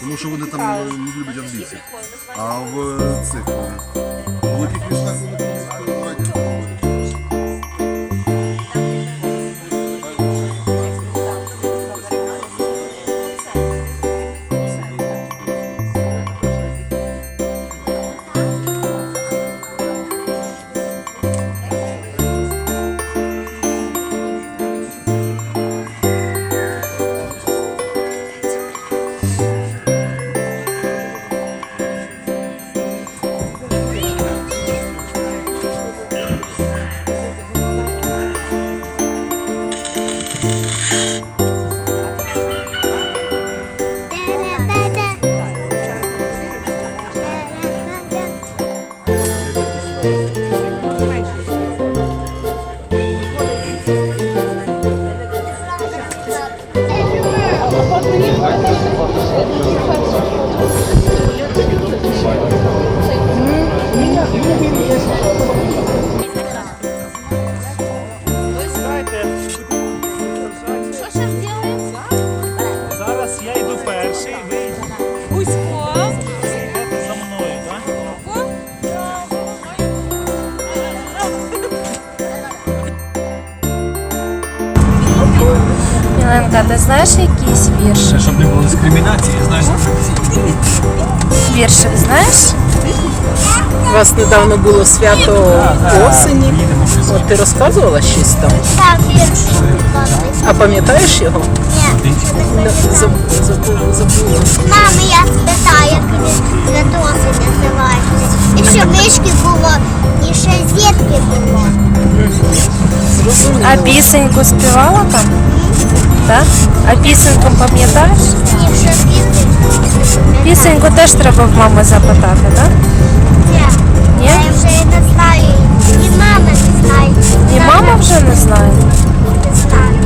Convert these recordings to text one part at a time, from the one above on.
Тому що вони там е, не люблять англійців. А в е, цих е, великих містах вони Ти знаєш якийсь вірш? Щоб не було дискримінації, знаєш. Віршик знаєш? У вас недавно було свято осені. От ти розказувала щось там. Так, вірш. А пам'ятаєш його? Ні. Забула, забула, забула. Мами, я спитаю, як він на досі називається. І що мишки було, і ще зірки було. Зрозуміло. А пісеньку співала там? Так? А пісеньку пам'ятаєш? Ні, що зірки. Пісеньку теж треба в мами запитати, так? Ні. Ні? Я вже і не знаю. І мама не знає. І мама вже не знає. не знає.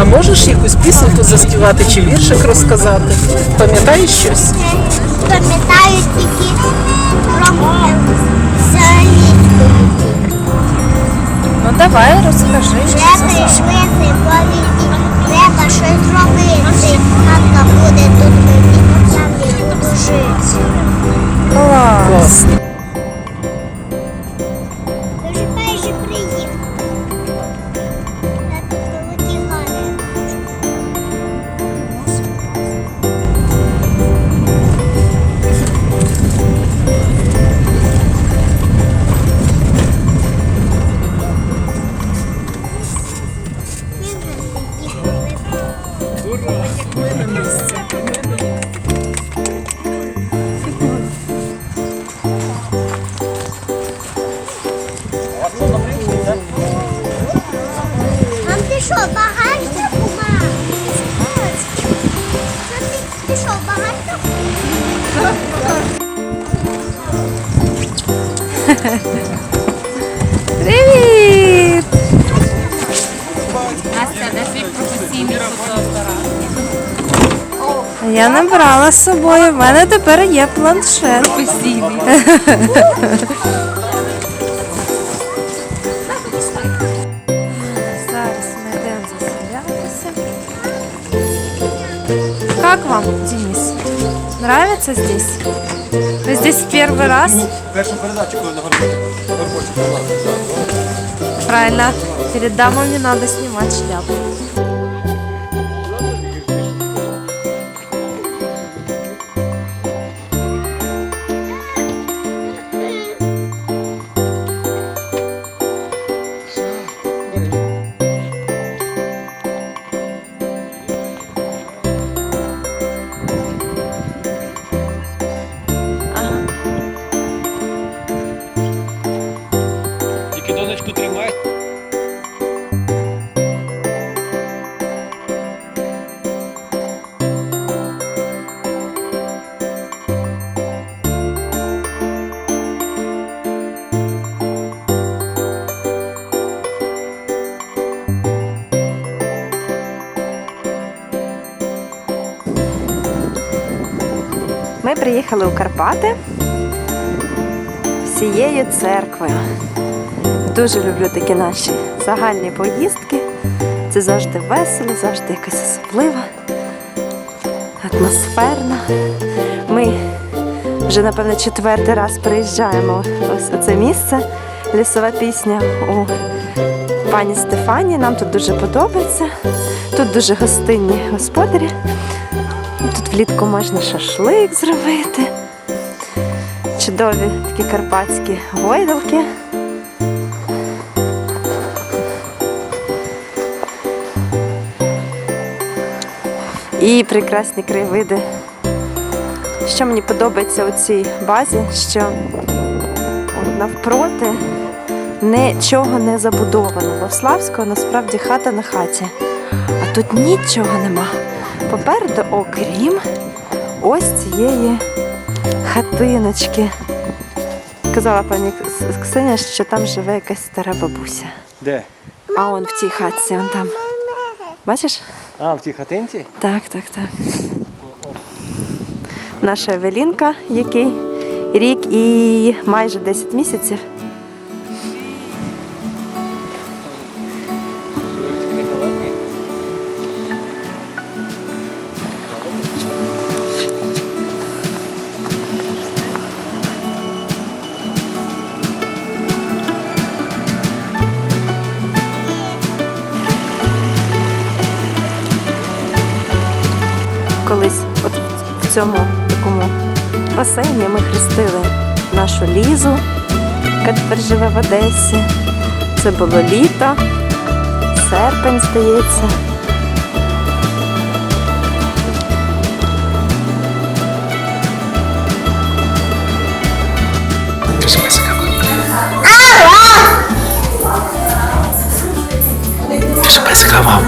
А можеш якусь пісеньку заспівати чи віршик розказати? Пам'ятаєш щось? Пам'ятаю тільки про. Ну давай, розкажи. Вже прийшли символі, треба щось зробити. Хатка буде тут жити. З собою. В мене тепер є планшет. Зараз ми йдемо заселятися. Как вам, Денис? Нравится здесь? Вы здесь в первый раз? Першу передачу, коли на горбочі Правильно. Перед дамами надо снимать шляпу. Приїхали у Карпати всією церквою. Дуже люблю такі наші загальні поїздки. Це завжди весело, завжди якась особлива атмосферно. Ми вже, напевно, четвертий раз приїжджаємо ось у це місце. Лісова пісня у пані Стефані. Нам тут дуже подобається. Тут дуже гостинні господарі. Влітку можна шашлик зробити. Чудові такі карпатські гойдалки. І прекрасні краєвиди. Що мені подобається у цій базі, що навпроти нічого не забудовано. Бо Славського насправді хата на хаті. А тут нічого нема. Попереду, окрім ось цієї хатиночки. Казала пані Кс- Ксеня, що там живе якась стара бабуся. Де? А он в цій хатці, он там. Бачиш? А, в тій хатинці? Так, так, так. Наша Евелінка, який рік і майже 10 місяців. Цьому такому басейні ми хрестили нашу лізу, яка тепер живе в Одесі. Це було літо, серпень, здається. Давай,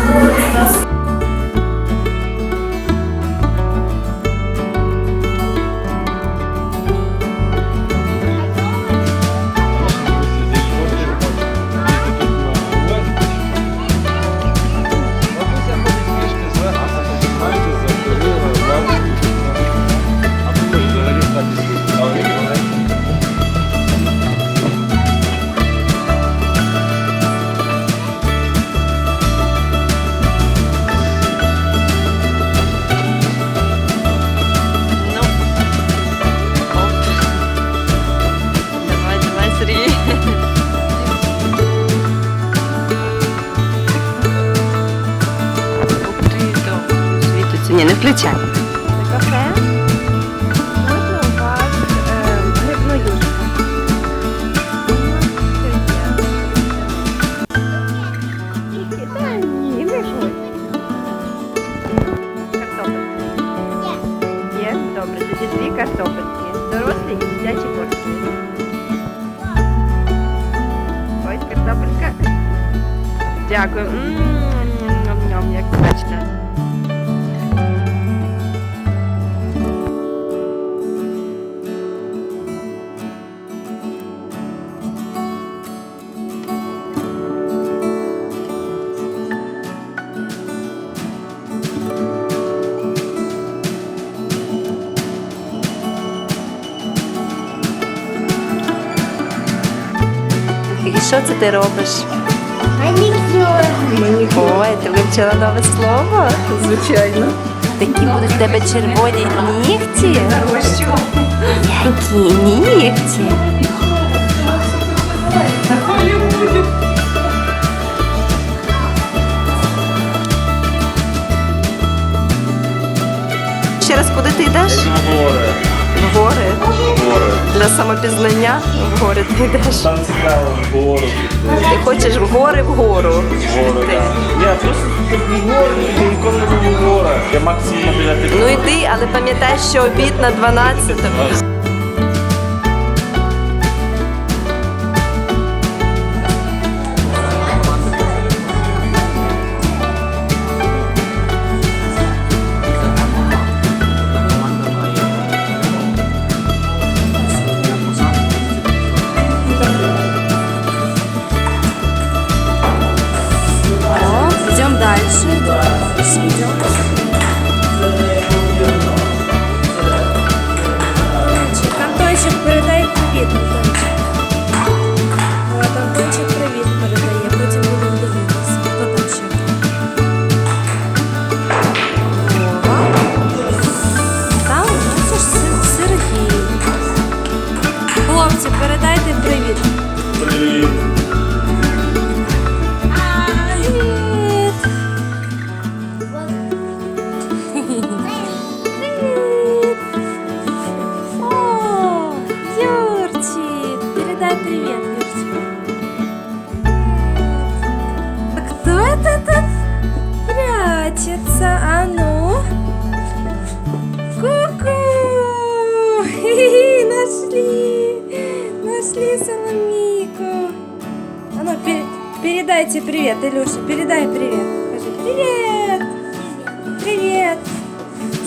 Світиться. Що це ти робиш? Ой, ти вивчила нове слово? Звичайно. Такі будуть в тебе червоні нігті. Які нігті. Ще раз, куди ти йдеш? Горе. В гори. Для самопізнання в гори ти йдеш. Там цікаво, гору. Ти хочеш в гори вгору. Гору, так. Я просто тут в горі, я ніколи не був в горах. Я максимум біля тих. Ну йди, але пам'ятай, що обід на 12.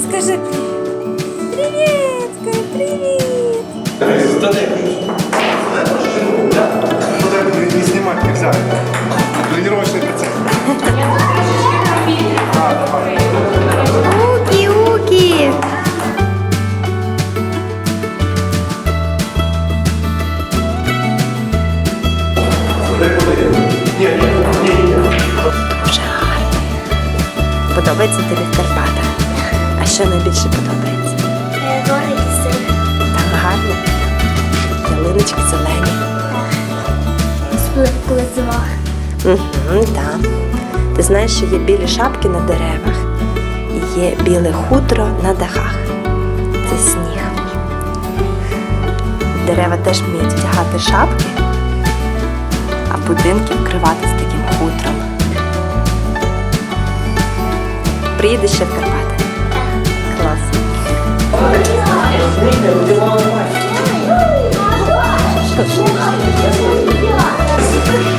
Скажи привет! Скажи привет! Не снимать нельзя. Тренировочный процесс. Уки-уки. Подобається тобі в Карпатах. Що найбільше подобається? Гори ліси. Там гарно. Ялиночки зелені. Спливку звах. Угу, так. Ти знаєш, що є білі шапки на деревах і є біле хутро на дахах. Це сніг. Дерева теж вміють вдягати шапки, а будинки вкривати з таким хутром. Приїдеш ще в Карпати?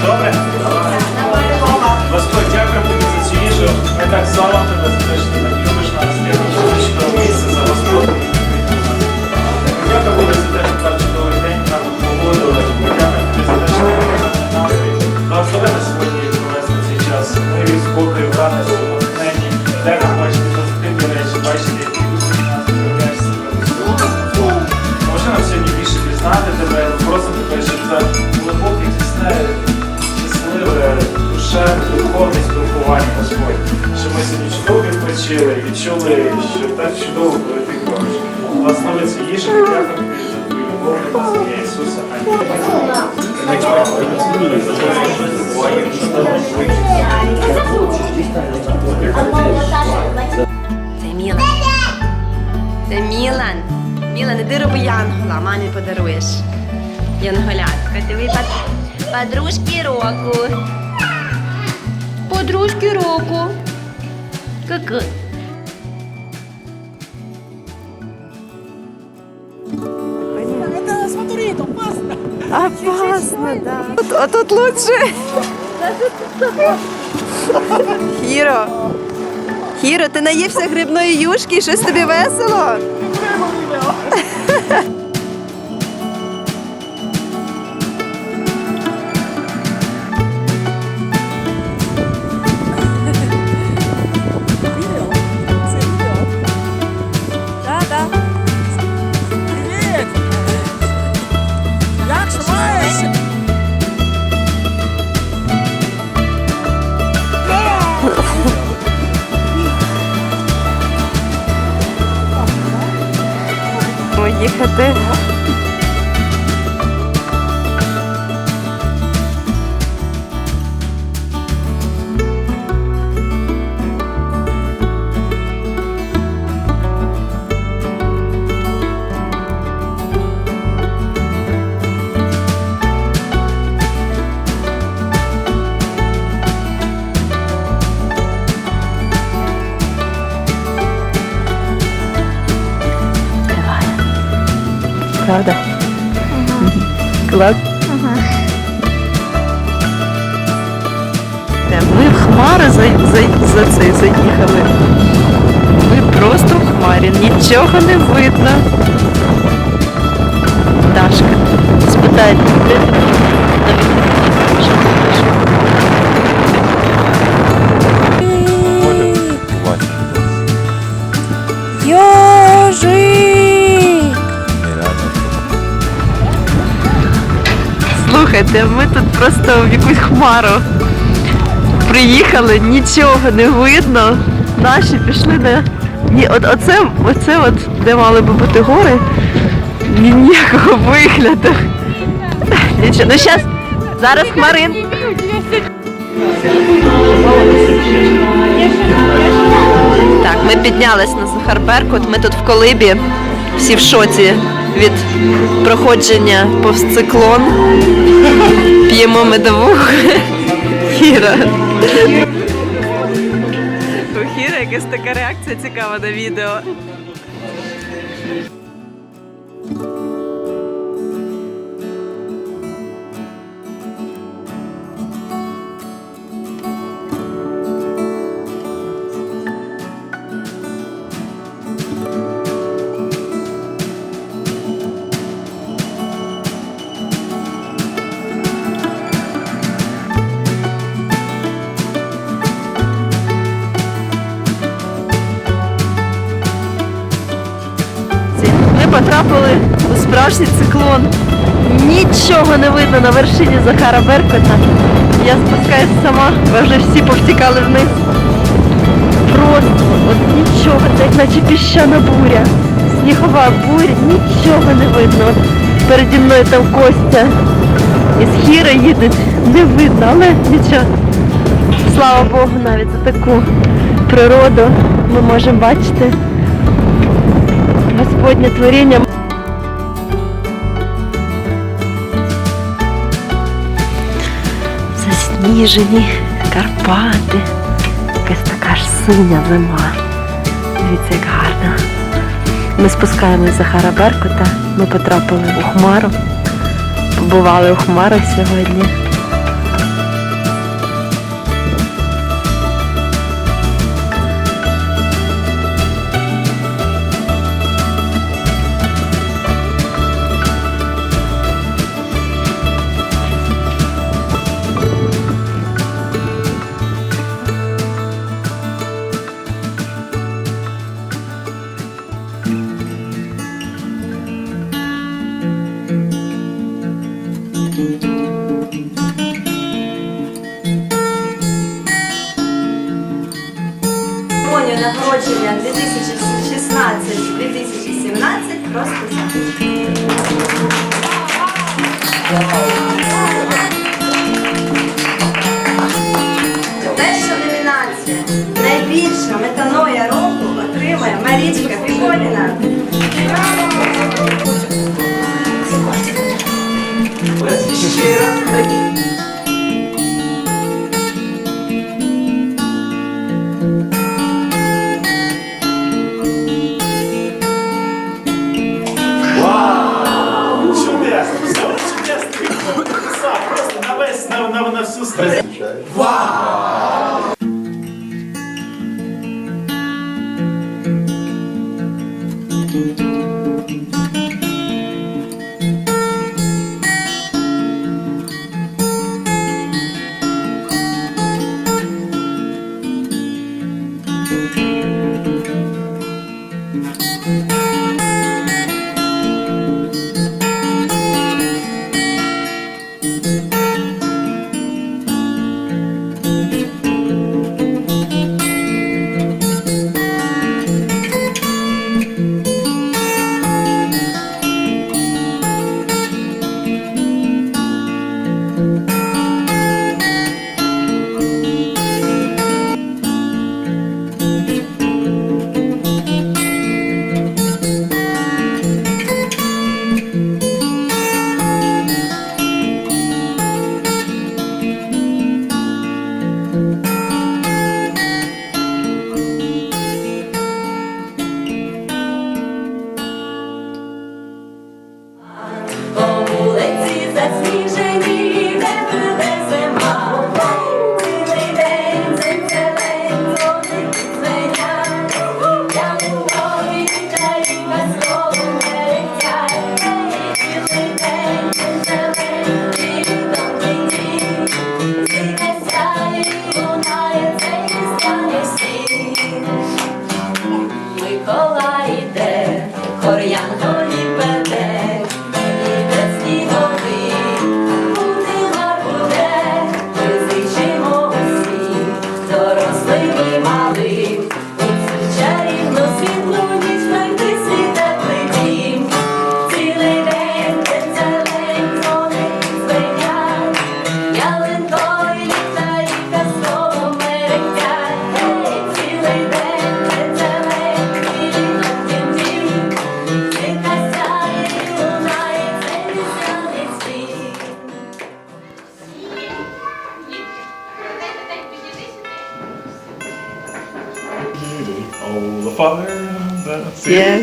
Добре? Господь, дякую тобі за цю. Ми так слава тебе що ти так за чудове місце, за Господь. Що що. Дякую чудово коли ти робиш. Благослови цю їжу, і дякую тобі любов, за ім'я Ісуса. Це Мілан. Це Мілан. Мілан, іди роби Янгола, мамі подаруєш. Янголятка, диви под... подружки року. Опасно, да. Тут, а тут лучше. Хіро. Хіро, ти наївся грибної юшки, щось тобі весело? Клас. Ми в хмари за, за, за це заїхали. Ми просто в хмарі, нічого не видно. Дашка, спитай, де ти? Слухайте, ми тут просто в якусь хмару приїхали, нічого не видно. Наші пішли на. Ні, от оце, оце от, де мали би бути гори, ні, ніякого вигляду. Нічого. Ну зараз, зараз хмарин. Так, ми піднялись на Захарберкут, ми тут в колибі, всі в шоці від проходження повз циклон. П'ємо медову. Хіра. У Хіра якась така реакція цікава на відео. Потрапили у справжній циклон. Нічого не видно на вершині Захара Беркута. Я спускаюся сама, ви вже всі повтікали вниз. Просто от нічого, це як наче піщана буря, снігова буря, нічого не видно. От переді мною там Костя із Хіра їдуть, не видно, але нічого. Слава Богу, навіть за таку природу ми можемо бачити. Господнє творіння. Засніжені Карпати. Якась така ж синя зима. Дивіться, як гарно. Ми спускаємось Захара Беркута. Ми потрапили у Хмару. Побували у Хмарах сьогодні. Thank you.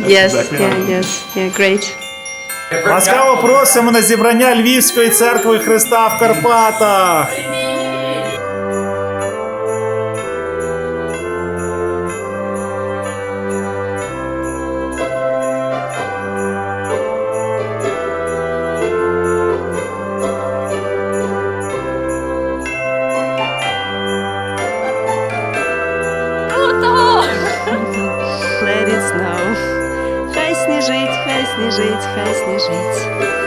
Yes, yeah, yes, yeah, great. Ласкаво просимо на зібрання Львівської церкви Христа в Карпатах. хай сніжить, хай сніжить. Там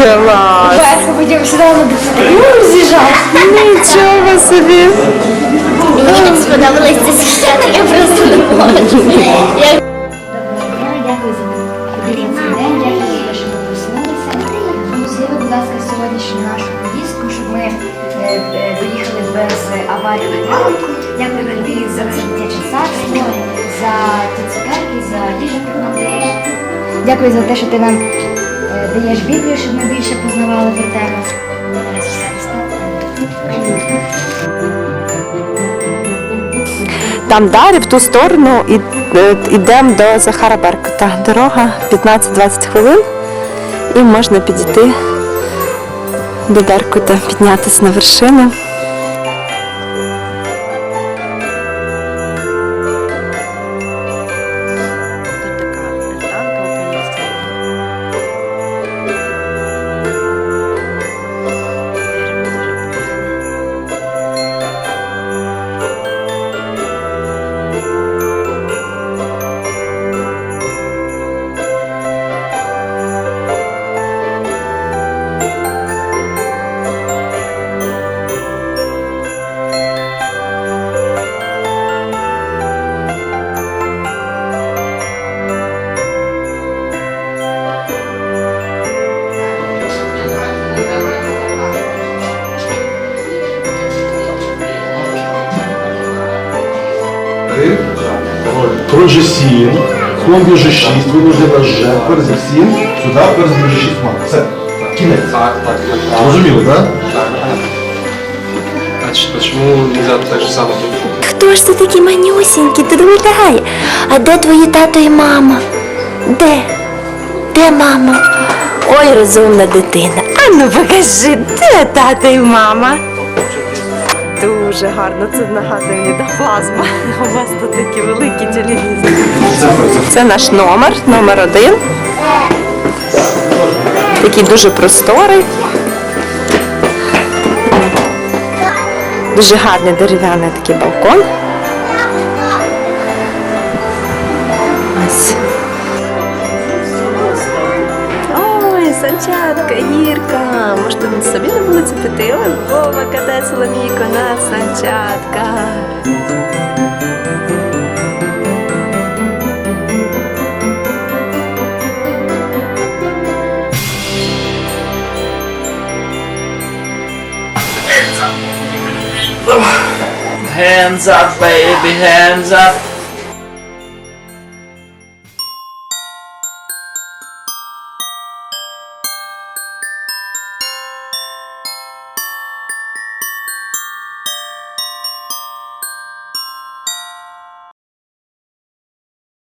30 метрів. Клас! Вверх, потім сюди на ну, з'їжджав. Нічого собі! Мені так сподобалось це свято, я просто не можу. Я Дякую за подивіться день, дякую за те, що ви проснулися. Можливо, будь ласка, сьогоднішню нашу поїздку, щоб ми доїхали без аварії травм. Дякую тобі за це дитяче царство, за ті цукерки, за їжу, нам. Дякую за те, що ти нам даєш Біблію, щоб ми більше познавали про тебе. Там далі, в ту сторону, е, йдемо до Захара Беркута. Дорога 15-20 хвилин, і можна підійти до Беркута, піднятися на вершину. Же 7, слон біже 6, винуждена Ж, перш за 7, сюди перш біже 6 мат. Все. Кінець. Так, так, так. Зрозуміло, так? А ч- почему нельзя так же самое тут? Хто ж ти такі манюсінькі, друдай? А де твої тато і мама? Де? Де мама? Ой, розумна дитина. А ну покажи, де тато і мама? Дуже гарно, це нагадує мені до плазма. У вас тут такі великі телевізори. Це наш номер, номер один. Такий дуже просторий. Дуже гарний дерев'яний такий балкон. Ось. Ой, санчатка, гірка. Можна собі на вулиці піти. Ой, Вова катає Соломійко на санчатках. Hands up, baby, hands up.